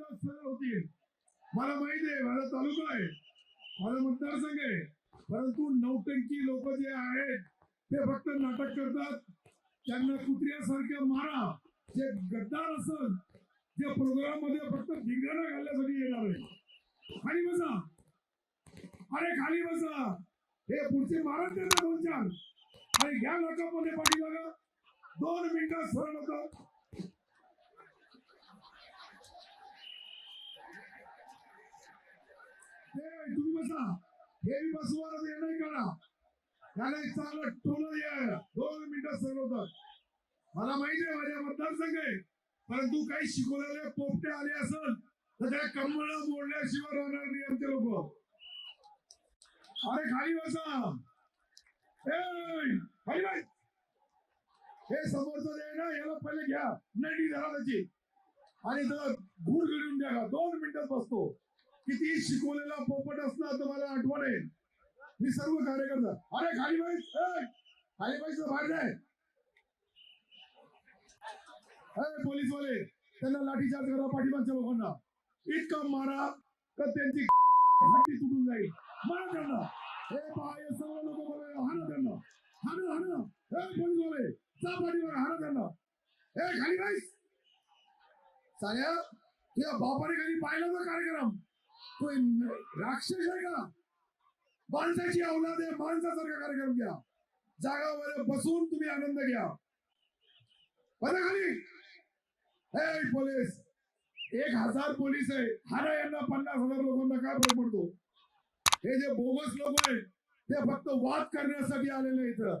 मिनिटात सरळ होतील. मला माहीत आहे माझा तालुका आहे. माझा मतदारसंघ आहे. परंतु नौटंकी लोक जे आहेत ते फक्त नाटक करतात. त्यांना कुत्र्यासारख्या मारा. जे गद्दार असल जे प्रोग्राममध्ये फक्त धिंगाणा घालण्यासाठी येणार आहे. खाली बसा. अरे खाली बसा. हे पुढचे मारत त्यांना दोन चार. आणि घ्या नाकामध्ये पाठी लागा दोन मिनिटात सरळ होतं हे, तुम्ही बसा. हे मी बसवा हे नाही करा. त्याला एक चांगलं टोल दोन मिनिटात सरवतात मला माहिती आहे माझ्या मतदारसंघ आहे. परंतु काही शिकवलेले पोपटे आले असल तर त्या कमळ मोडल्याशिवाय राहणार नाही आमचे लोक. अरे खाली बसा. खाली बस हे समोरचं जे ना याला पहिले घ्या. नडी धरा त्याची. आणि जर घूर घडून द्या दोन मिनिटात बसतो. किती शिकवलेला पोपट असला तर मला आठवण आहे. मी सर्व कार्यकर्ता अरे खाली बैस ए, खाली बैस बाहेर जाय अरे पोलीसवाले त्यांना लाठीचार्ज करा पाठीमागच्या लोकांना. इतकं मारा का त्यांची हट्टी तुटून जाईल. मारा त्यांना. हे पाय सर्व लोक हाना त्यांना. हाना हाना. हे पोलीसवाले जा पाठीमागे हाना त्यांना. हे खाली बैस साऱ्या तुझ्या बापाने कधी पाहिलं का कार्यक्रम? कोई राक्षस है का? माणसाची अवलाद आहे माणसासारखा कार्यक्रम घ्या. जागावर बसून तुम्ही आनंद घ्या. बरं खाली हे पोलीस एक हजार पोलीस आहे. हाना यांना पन्नास हजार लोकांना काय फरक पडतो? हे जे बोगस लोक आहेत ते फक्त वाद करण्यासाठी आलेले इथं.